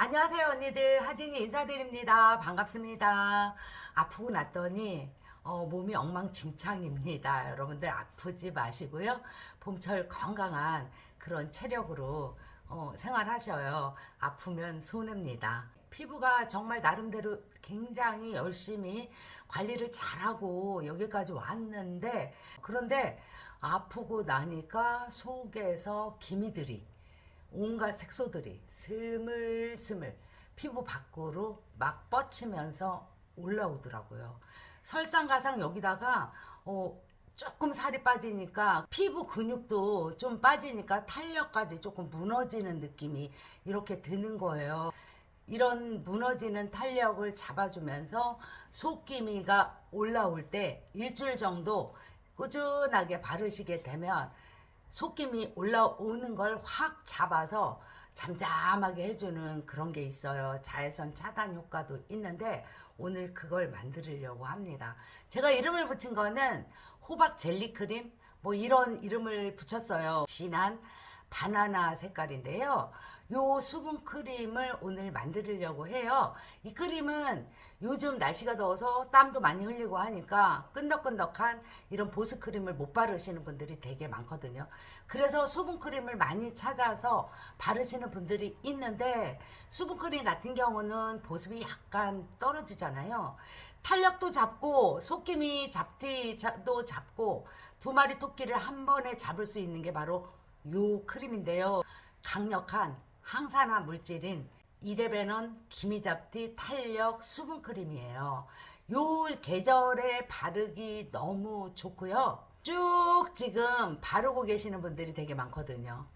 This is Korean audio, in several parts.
안녕하세요 언니들. 하진이 인사드립니다. 반갑습니다. 아프고 났더니 어, 몸이 엉망진창입니다. 여러분들 아프지 마시고요. 봄철 건강한 그런 체력으로 어, 생활하셔요. 아프면 손해입니다. 피부가 정말 나름대로 굉장히 열심히 관리를 잘하고 여기까지 왔는데 그런데 아프고 나니까 속에서 기미들이 온갖 색소들이 스물스물 피부 밖으로 막 뻗치면서 올라오더라고요. 설상가상 여기다가 어, 조금 살이 빠지니까 피부 근육도 좀 빠지니까 탄력까지 조금 무너지는 느낌이 이렇게 드는 거예요. 이런 무너지는 탄력을 잡아주면서 속기미가 올라올 때 일주일 정도 꾸준하게 바르시게 되면 속김이 올라오는 걸 확 잡아서 잠잠하게 해주는 그런 게 있어요. 자외선 차단 효과도 있는데 오늘 그걸 만들려고 합니다. 제가 이름을 붙인 거는 호박 젤리 크림 뭐 이런 이름을 붙였어요. 진한 바나나 색깔인데요. 요 수분 크림을 오늘 만들려고 해요. 이 크림은 요즘 날씨가 더워서 땀도 많이 흘리고 하니까 끈덕끈덕한 이런 보습 크림을 못 바르시는 분들이 되게 많거든요. 그래서 수분 크림을 많이 찾아서 바르시는 분들이 있는데 수분 크림 같은 경우는 보습이 약간 떨어지잖아요. 탄력도 잡고 속김이 잡티도 잡고 두 마리 토끼를 한 번에 잡을 수 있는 게 바로 요 크림인데요. 강력한 항산화 물질인 이데베논 기미잡티 탄력 수분 크림이에요. 요 계절에 바르기 너무 좋고요. 쭉 지금 바르고 계시는 분들이 되게 많거든요.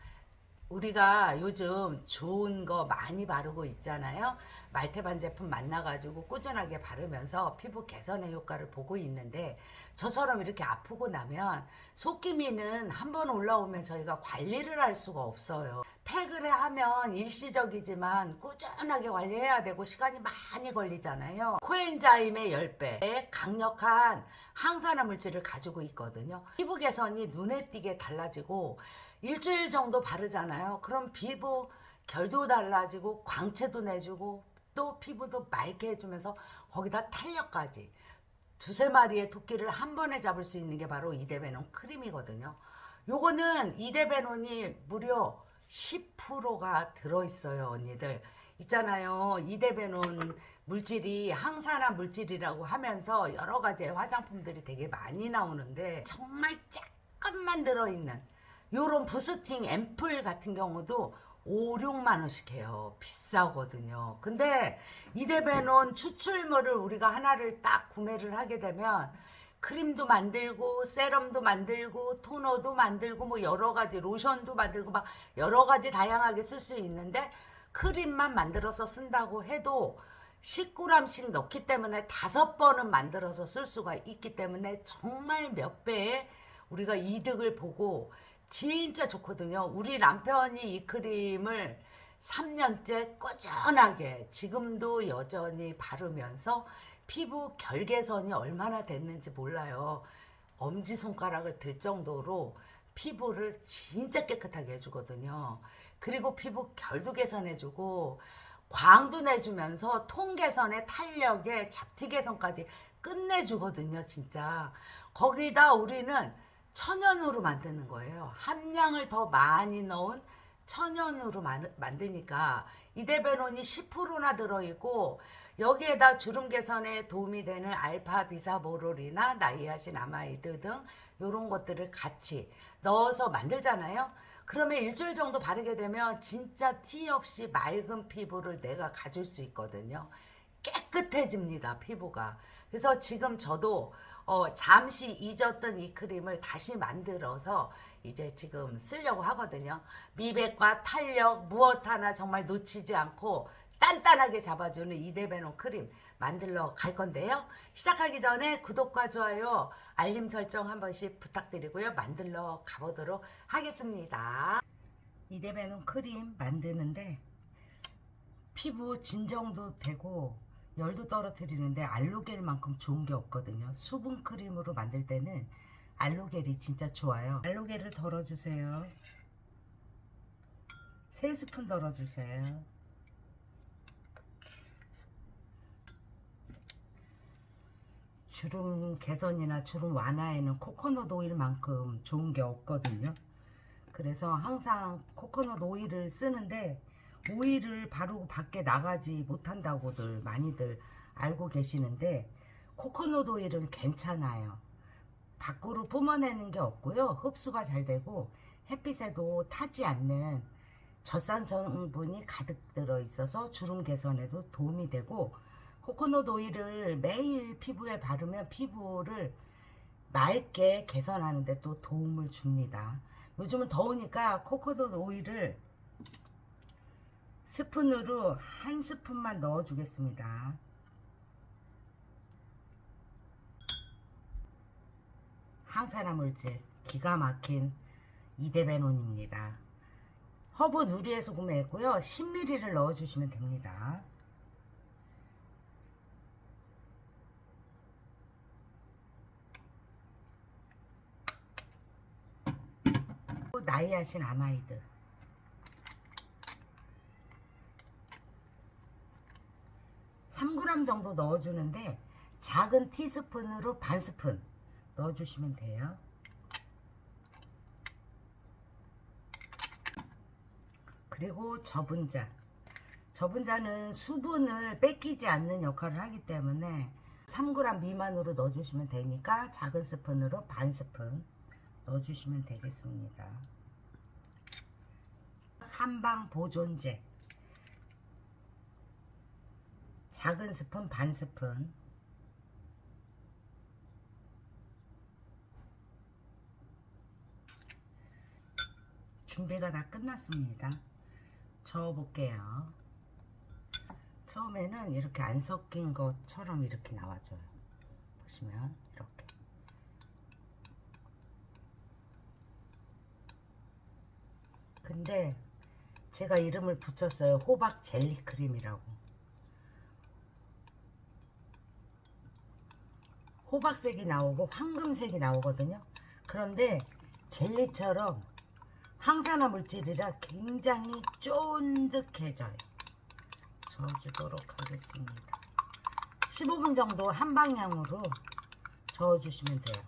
우리가 요즘 좋은 거 많이 바르고 있잖아요. 말테반 제품 만나가지고 꾸준하게 바르면서 피부 개선의 효과를 보고 있는데 저처럼 이렇게 아프고 나면 속기미는 한 번 올라오면 저희가 관리를 할 수가 없어요. 팩을 하면 일시적이지만 꾸준하게 관리해야 되고 시간이 많이 걸리잖아요. 코엔자임의 10배 강력한 항산화 물질을 가지고 있거든요. 피부 개선이 눈에 띄게 달라지고 일주일 정도 바르잖아요. 그럼 피부 결도 달라지고 광채도 내주고 또 피부도 맑게 해주면서 거기다 탄력까지 두세 마리의 토끼를 한 번에 잡을 수 있는 게 바로 이데베논 크림이거든요. 요거는 이데베논이 무려 10%가 들어있어요, 언니들. 있잖아요. 이데베논 물질이 항산화 물질이라고 하면서 여러 가지의 화장품들이 되게 많이 나오는데 정말 조금만 들어있는 요런 부스팅 앰플 같은 경우도 5, 6만 원씩 해요. 비싸거든요. 근데 이데베논 추출물을 우리가 하나를 딱 구매를 하게 되면 크림도 만들고 세럼도 만들고 토너도 만들고 뭐 여러 가지 로션도 만들고 막 여러 가지 다양하게 쓸 수 있는데 크림만 만들어서 쓴다고 해도 10g씩 넣기 때문에 다섯 번은 만들어서 쓸 수가 있기 때문에 정말 몇 배의 우리가 이득을 보고 진짜 좋거든요. 우리 남편이 이 크림을 3년째 꾸준하게 지금도 여전히 바르면서 피부 결개선이 얼마나 됐는지 몰라요. 엄지손가락을 들 정도로 피부를 진짜 깨끗하게 해주거든요. 그리고 피부 결도 개선해주고 광도 내주면서 통 개선에 탄력에 잡티 개선까지 끝내주거든요, 진짜. 거기다 우리는 천연으로 만드는 거예요. 함량을 더 많이 넣은 천연으로 만, 만드니까 이데베논이 10%나 들어있고 여기에다 주름 개선에 도움이 되는 알파 비사보롤이나 나이아신 아마이드 등 이런 것들을 같이 넣어서 만들잖아요. 그러면 일주일 정도 바르게 되면 진짜 티 없이 맑은 피부를 내가 가질 수 있거든요. 깨끗해집니다, 피부가. 그래서 지금 저도 어, 잠시 잊었던 이 크림을 다시 만들어서 이제 지금 쓰려고 하거든요. 미백과 탄력 무엇 하나 정말 놓치지 않고 단단하게 잡아주는 이데베논 크림 만들러 갈 건데요. 시작하기 전에 구독과 좋아요, 알림 설정 한 번씩 부탁드리고요. 만들러 가보도록 하겠습니다. 이데베논 크림 만드는데 피부 진정도 되고 열도 떨어뜨리는데 알로겔만큼 좋은 게 없거든요. 수분 크림으로 만들 때는 알로겔이 진짜 좋아요. 알로겔을 덜어주세요. 3스푼 덜어주세요. 주름 개선이나 주름 완화에는 코코넛 오일만큼 좋은 게 없거든요. 그래서 항상 코코넛 오일을 쓰는데 오일을 바르고 밖에 나가지 못한다고들 많이들 알고 계시는데 코코넛 오일은 괜찮아요. 밖으로 뿜어내는 게 없고요. 흡수가 잘 되고 햇빛에도 타지 않는 젖산 성분이 가득 들어 있어서 주름 개선에도 도움이 되고 코코넛 오일을 매일 피부에 바르면 피부를 맑게 개선하는데 또 도움을 줍니다. 요즘은 더우니까 코코넛 오일을 스푼으로 한 스푼만 넣어 주겠습니다. 항산화 물질 기가 막힌 이데베논입니다. 허브 누리에서 구매했고요. 10ml를 넣어 주시면 됩니다. 나이아신 아마이드 3g 정도 넣어주는데 작은 티스푼으로 반 스푼 넣어주시면 돼요. 그리고 저분자. 저분자는 수분을 뺏기지 않는 역할을 하기 때문에 3g 미만으로 넣어주시면 되니까 작은 스푼으로 반 스푼 넣어주시면 되겠습니다. 한방 보존제. 작은 스푼 반 스푼 준비가 다 끝났습니다. 저어볼게요. 처음에는 이렇게 안 섞인 것처럼 이렇게 나와줘요. 보시면 이렇게. 근데 제가 이름을 붙였어요. 호박 젤리 크림이라고. 호박색이 나오고 황금색이 나오거든요. 그런데 젤리처럼 항산화 물질이라 굉장히 쫀득해져요. 저어주도록 하겠습니다. 15분 정도 한 방향으로 저어주시면 돼요.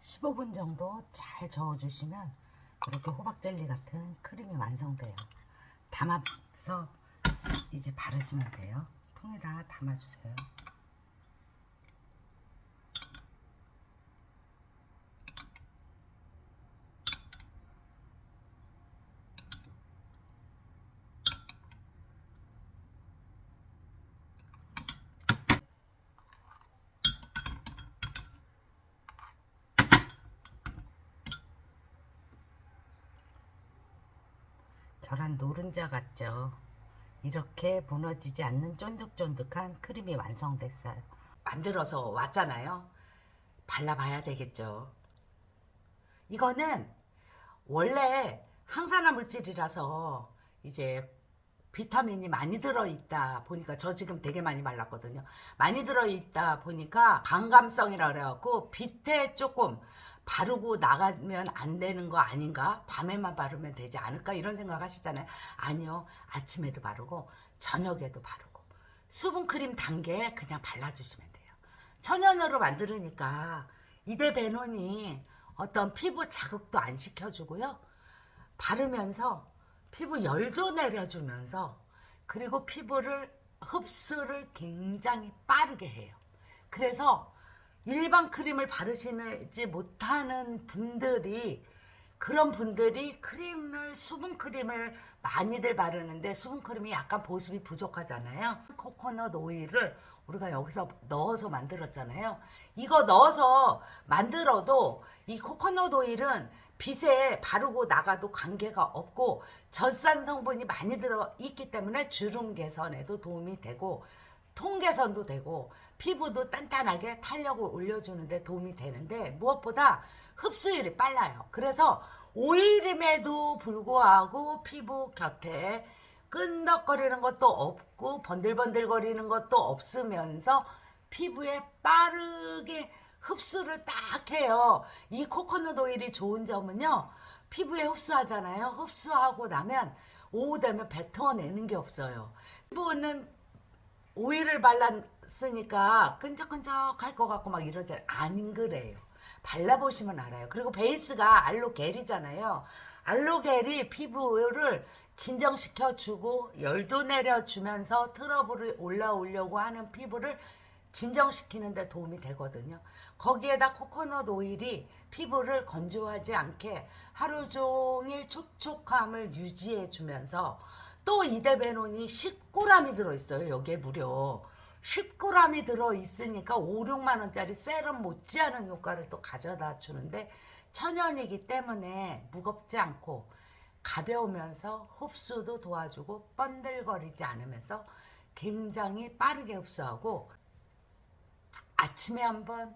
(15분) 정도 잘 저어주시면 이렇게 호박 젤리 같은 크림이 완성돼요. 담아서 이제 바르시면 돼요. 통에다 담아주세요. 계란 노른자 같죠? 이렇게 무너지지 않는 쫀득쫀득한 크림이 완성됐어요. 만들어서 왔잖아요. 발라봐야 되겠죠. 이거는 원래 항산화 물질이라서 이제 비타민이 많이 들어있다 보니까 저 지금 되게 많이 발랐거든요. 많이 들어있다 보니까 반감성이라 그래갖고 빛에 조금 바르고 나가면 안 되는 거 아닌가? 밤에만 바르면 되지 않을까? 이런 생각 하시잖아요. 아니요. 아침에도 바르고 저녁에도 바르고 수분크림 단계에 그냥 발라주시면 돼요. 천연으로 만들으니까 이데베논이 어떤 피부 자극도 안 시켜주고요. 바르면서 피부 열도 내려주면서 그리고 피부를 흡수를 굉장히 빠르게 해요. 그래서 일반 크림을 바르시지 못하는 분들이 그런 분들이 크림을 수분 크림을 많이들 바르는데 수분 크림이 약간 보습이 부족하잖아요. 코코넛 오일을 우리가 여기서 넣어서 만들었잖아요. 이거 넣어서 만들어도 이 코코넛 오일은 빛에 바르고 나가도 관계가 없고 젖산 성분이 많이 들어 있기 때문에 주름 개선에도 도움이 되고 통 개선도 되고 피부도 단단하게 탄력을 올려주는데 도움이 되는데 무엇보다 흡수율이 빨라요. 그래서 오일임에도 불구하고 피부 곁에 끈덕거리는 것도 없고 번들번들거리는 것도 없으면서 피부에 빠르게 흡수를 딱 해요. 이 코코넛 오일이 좋은 점은요. 피부에 흡수하잖아요. 흡수하고 나면 오후 되면 뱉어내는 게 없어요. 피부는 오일을 발랐으니까 끈적끈적할 것 같고 막 이러잖아요. 안 그래요. 발라보시면 알아요. 그리고 베이스가 알로겔이잖아요. 알로겔이 피부를 진정시켜주고 열도 내려주면서 트러블이 올라오려고 하는 피부를 진정시키는 데 도움이 되거든요. 거기에다 코코넛 오일이 피부를 건조하지 않게 하루 종일 촉촉함을 유지해 주면서 또 이데베논이 10g이 들어있어요. 여기에 무려 10g이 들어있으니까 5, 6만 원짜리 세럼 못지않은 효과를 또 가져다 주는데 천연이기 때문에 무겁지 않고 가벼우면서 흡수도 도와주고 번들거리지 않으면서 굉장히 빠르게 흡수하고 아침에 한번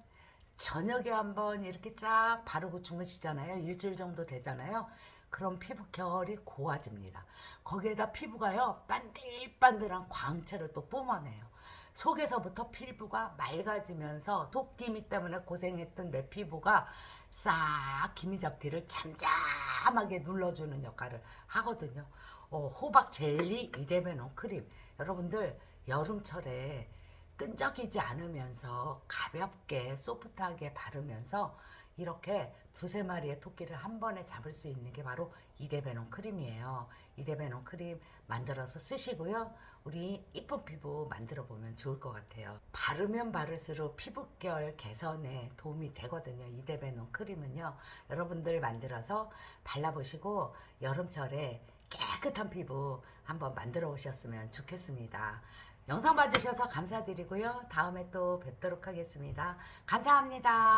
저녁에 한번 이렇게 쫙 바르고 주무시잖아요. 일주일 정도 되잖아요. 그럼 피부 결이 고와집니다. 거기에다 피부가요 반들반들한 광채를 또 뿜어내요. 속에서부터 피부가 맑아지면서 토끼미 때문에 고생했던 내 피부가 싹 기미 잡티를 잠잠하게 눌러주는 역할을 하거든요. 어, 호박 젤리 이데메논 크림 여러분들 여름철에 끈적이지 않으면서 가볍게 소프트하게 바르면서 이렇게 두세 마리의 토끼를 한 번에 잡을 수 있는 게 바로 이데베논 크림이에요. 이데베논 크림 만들어서 쓰시고요. 우리 이쁜 피부 만들어 보면 좋을 것 같아요. 바르면 바를수록 피부결 개선에 도움이 되거든요. 이데베논 크림은요. 여러분들 만들어서 발라보시고 여름철에 깨끗한 피부 한번 만들어 오셨으면 좋겠습니다. 영상 봐주셔서 감사드리고요. 다음에 또 뵙도록 하겠습니다. 감사합니다.